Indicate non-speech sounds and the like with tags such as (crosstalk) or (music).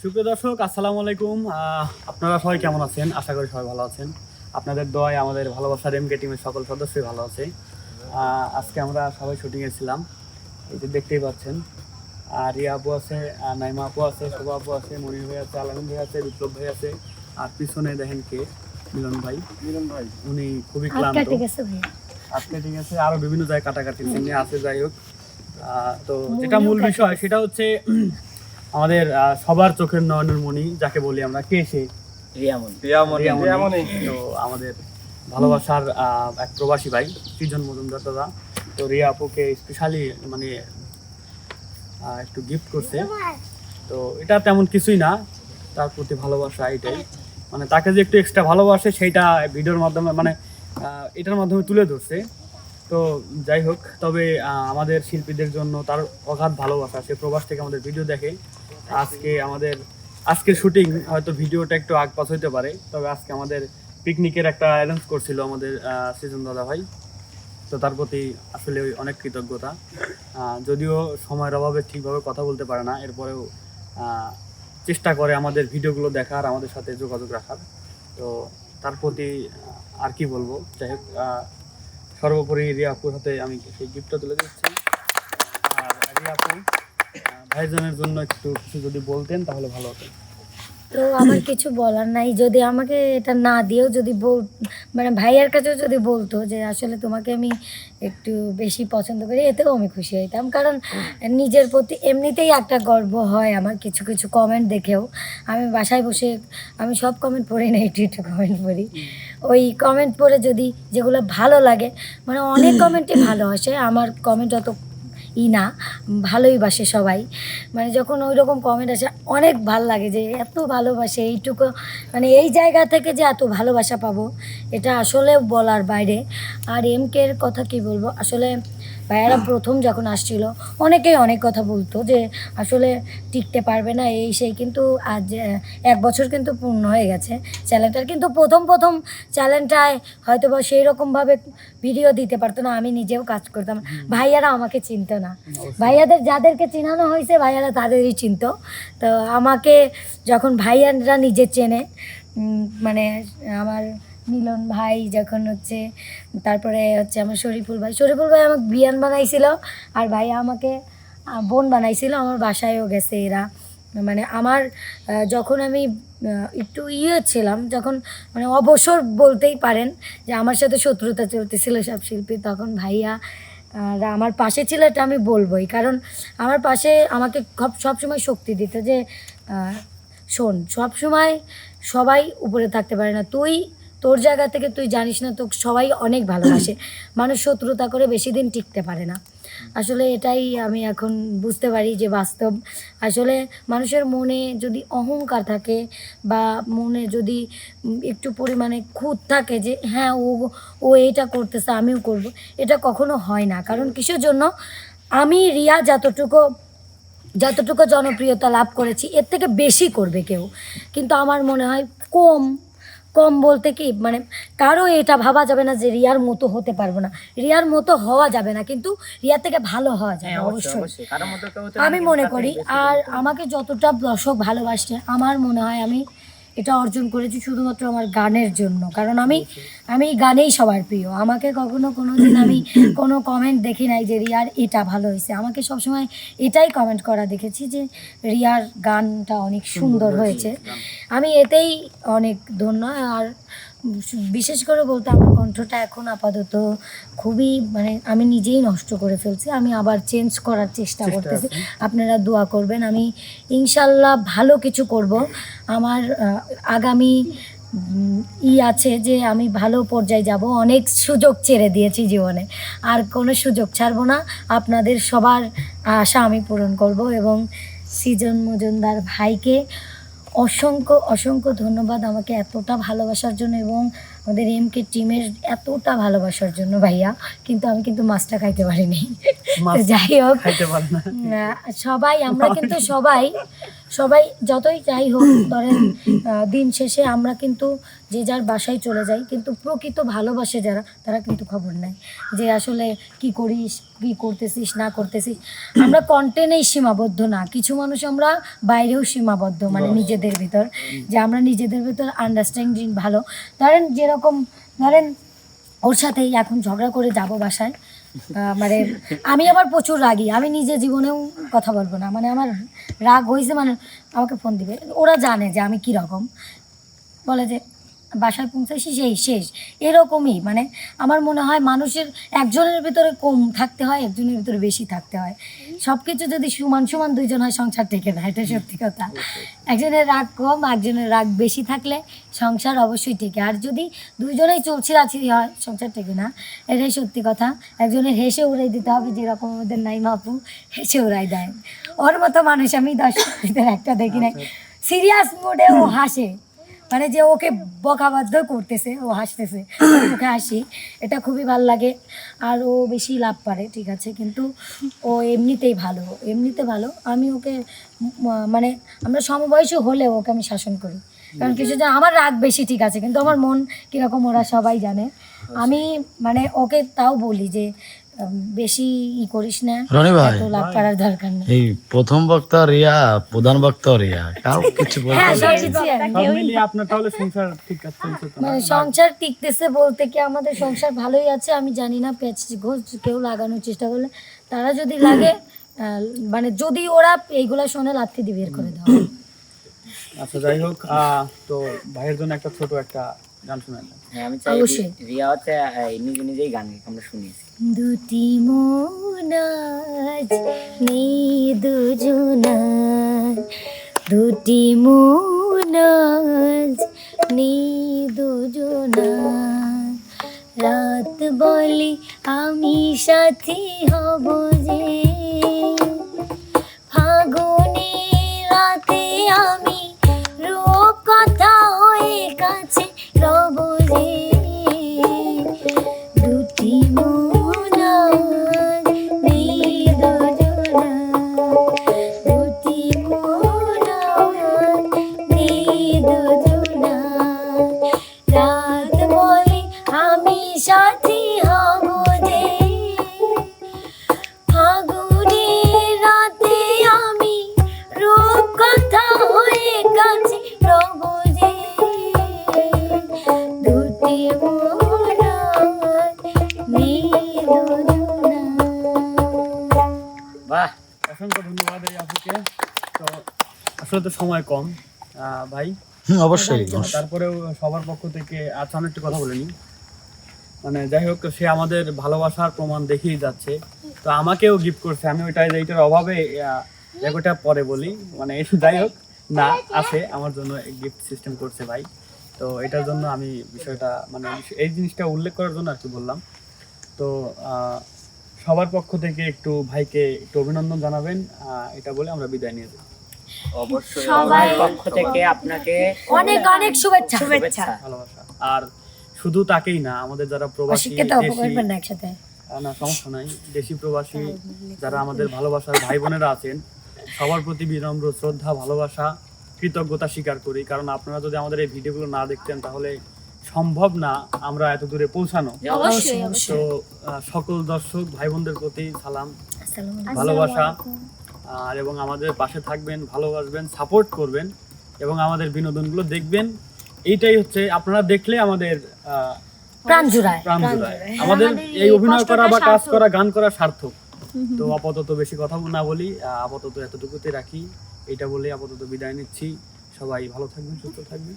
সুপ্রিয় দর্শক আসসালামু আলাইকুম। আপনারা সবাই কেমন আছেন? আশা করি সবাই ভালো আছেন। আপনাদের দয় আমাদের ভালোবাসার এমকে টিমের সকল সদস্যই ভালো আছে। আহ, আজকে আমরা সবাই শুটিংয়ে ছিলাম। এই যে দেখতেই পাচ্ছেন আর রিয়া আপু আছে নাইমা আপু আছে শোভা আপু আছে মনির ভাই আছে আলামিন ভাই আছে বিপ্লব ভাই আছে আর পিছনে দেখেন কে? মিলন ভাই। মিলন ভাই। উনি খুবই ক্লান্ত। আজকে ঠিক আছে আরও বিভিন্ন জায়গায় কাটাকাটি। চিহ্নে আছে যাই হোক। আহ, তো যেটা মূল বিষয় সেটা হচ্ছে আমাদের সবার চোখের নয়নের মণি যাকে বলি আমরা কে সে? তো আমাদের ভালোবাসার এক প্রবাসী ভাই সৃজন মজুমদার দাদা। তো রিয়া আপুকে স্পেশালি মানে একটু গিফট করছে। তো এটা তেমন কিছুই না তার প্রতি ভালোবাসা এটাই। মানে তাকে যে একটু এক্সট্রা ভালোবাসে সেইটা ভিডিওর মাধ্যমে মানে আহ, এটার মাধ্যমে তুলে ধরছে। তো যাই হোক, তবে আমাদের শিল্পীদের জন্য তার অগাধ ভালোবাসা, সে প্রবাস থেকে আমাদের ভিডিও দেখে। আজকে আমাদের, আজকের শুটিং হয়তো ভিডিওটা একটু আগ পাস হইতে পারে, তবে আজকে আমাদের পিকনিকের একটা অ্যারেঞ্জ করছিল আমাদের সৃজন দাদা ভাই। তো তার প্রতি আসলে অনেক কৃতজ্ঞতা। যদিও সময়ের অভাবে ঠিকভাবে কথা বলতে পারে না, এরপরেও চেষ্টা করে আমাদের ভিডিওগুলো দেখার, আমাদের সাথে যোগাযোগ রাখার। তো তার প্রতি আর কি বলব? যাই হোক সর্বোপরি রিয়া আপুর হাতে আমি সেই গিফটটা তুলে দিচ্ছি। আর রিয়া আপু আহ, ভাইজানের জন্য একটু কিছু যদি বলতেন তাহলে ভালো হতো। তো আমার কিছু বলার নাই যদি আমাকে এটা না দিয়েও যদি বল মানে ভাইয়ার কাছেও যদি বলতো যে আসলে তোমাকে আমি একটু বেশি পছন্দ করি এতেও আমি খুশি হইতাম। কারণ নিজের প্রতি এমনিতেই একটা গর্ব হয় আমার কিছু কিছু কমেন্ট দেখেও। আমি বাসায় বসে আমি সব কমেন্ট পড়ি না একটু একটু কমেন্ট পড়ি ওই কমেন্ট পড়ে যদি যেগুলো ভালো লাগে মানে অনেক (clears throat) কমেন্টই ভালো আসে আমার কমেন্ট অত ই না ভালোই বাসে সবাই। মানে যখন ওই রকম কমেন্ট আসে অনেক ভালো লাগে যে এত ভালোবাসে এইটুকু মানে এই জায়গা থেকে যে এত ভালোবাসা পাবো এটা আসলে বলার বাইরে। আর এমকের কথা কি বলব? আসলে ভাইয়ারা প্রথম যখন আসছিল অনেকেই অনেক কথা বলতো যে আসলে টিকতে পারবে না এই সেই কিন্তু আজ এক বছর কিন্তু পূর্ণ হয়ে গেছে। চ্যানেলটার কিন্তু প্রথম প্রথম চ্যানেলটায় হয়তো বা সেই রকমভাবে ভিডিও দিতে পারতো না আমি নিজেও কাজ করতাম। ভাইয়ারা আমাকে চিনতো না। ভাইয়াদের যাদেরকে চিনানো হয়েছে ভাইয়ারা তাদেরই চিনত। তো আমাকে যখন ভাইয়ারা নিজে চেনে মানে আমার মিলন ভাই, যখন হচ্ছে, তারপরে হচ্ছে আমার শরীফুল ভাই। শরীফুল ভাই আমাকে বিয়ান বানাইছিল আর ভাইয়া আমাকে বোন বানাইছিল, আমার বাসায়ও গেছে এরা। মানে আমার যখন আমি একটু ইয়ে ছিলাম, যখন মানে অবসর বলতেই পারেন যে আমার সাথে শত্রুতা চলতেছিল সব শিল্পী, তখন ভাইয়া আমার পাশে ছিল এটা আমি বলবোই। কারণ আমার পাশে আমাকে সব- সবসময় শক্তি দিত যে শোন সবসময় সবাই উপরে থাকতে পারে না। তুই তোর জায়গা থেকে তুই জানিস না তো সবাই অনেক ভালোবাসে। (clears throat) মানুষ শত্রুতা করে বেশি দিন টিকতে পারে না। আসলে এটাই আমি এখন বুঝতে পারি যে বাস্তব। আসলে মানুষের মনে যদি অহংকার থাকে বা মনে যদি একটু পরিমাণে খুঁত থাকে যে হ্যাঁ ও ও এটা করতেছে আমিও করব। এটা কখনো হয় না। কারণ কিসের জন্য? আমি রিয়া যতটুকু যতটুকু জনপ্রিয়তা লাভ করেছি এর থেকে বেশি করবে কেউ। কিন্তু আমার মনে হয় কম কম বলতে কি? মানে কারও এটা ভাবা যাবে না যে রিয়ার মতো হতে পারব না। রিয়ার মতো হওয়া যাবে না কিন্তু রিয়ার থেকে ভালো হওয়া যাবে হ্যাঁ, অবশ্যই আমি মনে করি আর আমাকে যতটা দর্শক ভালোবাসছে আমার মনে হয় আমি এটা অর্জন করেছি শুধুমাত্র আমার গানের জন্য। কারণ আমি আমি গানেই সবার প্রিয়। আমাকে কখনো কোনো দিন আমি কোনো কমেন্ট দেখি নাই যে রিয়ার এটা ভালো হয়েছে। আমাকে সবসময় এটাই কমেন্ট করা দেখেছি যে রিয়ার গানটা অনেক সুন্দর হয়েছে আমি এতেই অনেক ধন্য। আর বিশেষ করে বলতে আমার কণ্ঠটা এখন আপাতত খুবই মানে আমি নিজেই নষ্ট করে ফেলছি আমি আবার চেঞ্জ করার চেষ্টা করতেছি। আপনারা দোয়া করবেন আমি ইনশাল্লাহ ভালো কিছু করব। আমার আগামী ই আছে যে আমি ভালো পর্যায়ে যাব অনেক সুযোগ ছেড়ে দিয়েছি জীবনে আর কোনো সুযোগ ছাড়বো না। আপনাদের সবার আশা আমি পূরণ করব এবং সৃজন মজুমদার ভাইকে অসংখ্য অসংখ্য ধন্যবাদ আমাকে এতটা ভালোবাসার জন্য এবং আমাদের এম কে টিমের এতটা ভালোবাসার জন্য ভাইয়া। কিন্তু আমি কিন্তু মাছটা খাইতে পারিনি। যাই হোক সবাই আমরা কিন্তু সবাই সবাই যতই যাই হোক ধরেন দিন শেষে আমরা কিন্তু যে যার বাসায় চলে যায় কিন্তু প্রকৃত ভালোবাসে যারা তারা কিন্তু খবর নেয় যে আসলে কি করিস কি করতেছিস না করতেছিস। (clears throat) আমরা কন্টেনেই সীমাবদ্ধ না। কিছু মানুষ আমরা বাইরেও সীমাবদ্ধ মানে নিজেদের ভিতর। যে আমরা নিজেদের ভিতর আন্ডারস্ট্যান্ডিং ভালো। ধরেন যেরকম ধরেন ওর সাথেই এখন ঝগড়া করে যাব বাসায়। মানে (laughs) আমি আবার প্রচুর রাগী। আমি নিজে জীবনেও কথা বলব না। মানে আমার রাগ হয়েছে মানে আমাকে ফোন দিবে। ওরা জানে যে আমি কি রকম বলে যে বাসায় পৌঁছাইছি সেই শেষ। এরকমই মানে আমার মনে হয় মানুষের একজনের ভিতরে কম থাকতে হয় একজনের ভিতরে বেশি থাকতে হয়। সব কিছু যদি সমান সমান দুইজন হয় সংসার টেকে না এটা সত্যি কথা। একজনের রাগ কম একজনের রাগ বেশি থাকলে সংসার অবশ্যই টেকে। আর যদি দুইজনেই চলছি আছি হয় সংসার টেকে না এটাই সত্যি কথা। একজনের হেসে উড়াই দিতে হবে যেরকম আমাদের নাই মাপু হেসে উড়াই দেয়। ওর মতো মানুষ আমি দশ একটা দেখি নাই। সিরিয়াস মোডে ও হাসে। মানে যে ওকে বকাবাধ্য করতেছে, ও হাসতেছে মুখে হাসি, এটা খুবই ভালো লাগে, আর ও বেশি লাভ পারে, ঠিক আছে, কিন্তু ও এমনিতেই ভালো, এমনিতে ভালো, আমি ওকে মানে আমরা সমবয়সী হলে ওকে আমি শাসন করি, কারণ কিছু যে আমার রাগ বেশি, ঠিক আছে, কিন্তু আমার মন কীরকম ওরা সবাই জানে, আমি মানে ওকে তাও বলি যে বেশি ই করিস না। রনি ভাই এত লাভ করার দরকার নেই। এই প্রথম বক্তা রিয়া প্রধান বক্তা রিয়া কাউ কিছু বলতে হ্যাঁ আপনার তাহলে সংসার ঠিক আছে? মানে সংসার টিকতেছে বলতে কি আমাদের সংসার ভালোই আছে আমি জানি না পেঁচ ঘোষ কেউ লাগানোর চেষ্টা করলে। তারা যদি লাগে আহ, মানে যদি ওরা এইগুলা শোনে লাথি দিয়ে বের করে দেওয়া আচ্ছা যাই হোক আহ, তো ভাইয়ের জন্য একটা ছোট একটা গান শোনান হ্যাঁ আমি চাই। রিয়া হচ্ছে নিজে নিজেই গান আমরা শুনেছি দুটি মনাজ নেই দুজনার। দুটি মনাজ নেই দুজনার। রাত বলে আমি সাথী হব যে, ফাগুনে অসংখ্য ধন্যবাদ এই আপুকে তো আসলে তো সময় কম। ভাই? অবশ্যই তারপরেও সবার পক্ষ থেকে আচ্ছা আমি একটু কথা বলিনি মানে যাই হোক সে আমাদের ভালোবাসার প্রমাণ দেখিয়ে যাচ্ছে। তো আমাকেও গিফট করছে। আমি ওইটাই এইটার অভাবে ওটা পরে বলি। মানে যাই হোক না আছে আমার জন্য গিফট সিস্টেম করছে ভাই। তো এটার জন্য আমি বিষয়টা মানে এই জিনিসটা উল্লেখ করার জন্য আর কি বললাম। তো আহ, সবার পক্ষ থেকে একটু ভাইকে একটু অভিনন্দন জানাবেন এটা বলে আমরা বিদায় নিয়ে যাই। অবশ্যই সবাই- পক্ষ থেকে আপনাকে অনেক অনেক শুভেচ্ছা। শুভেচ্ছা। ভালোবাসা। আর শুধু তাকেই না আমাদের যারা প্রবাসী না একসাথে। না সমস্যা নাই। দেশি প্রবাসী যারা আমাদের ভালোবাসার ভাই বোনেরা আছেন সবার প্রতি বিনম্র শ্রদ্ধা ভালোবাসা কৃতজ্ঞতা স্বীকার করি। কারণ আপনারা যদি আমাদের এই ভিডিওগুলো না দেখতেন তাহলে সম্ভব না আমরা এত দূরে পৌঁছানো। তো সকল দর্শক ভাই বোনদের প্রতি সালাম ভালোবাসা আর এবং আমাদের পাশে থাকবেন ভালোবাসবেন সাপোর্ট করবেন এবং আমাদের বিনোদনগুলো দেখবেন। এইটাই হচ্ছে আপনারা দেখলে আমাদের আহ, প্রাণ জুড়ায়। প্রাণ জোড়ায়। আমাদের এই অভিনয় করা বা কাজ করা গান করা সার্থক। তো আপাতত বেশি কথা না বলি আপাতত এতটুকুতে রাখি। এটা বলে আপাতত বিদায় নিচ্ছি। সবাই ভালো থাকবেন সুস্থ থাকবেন।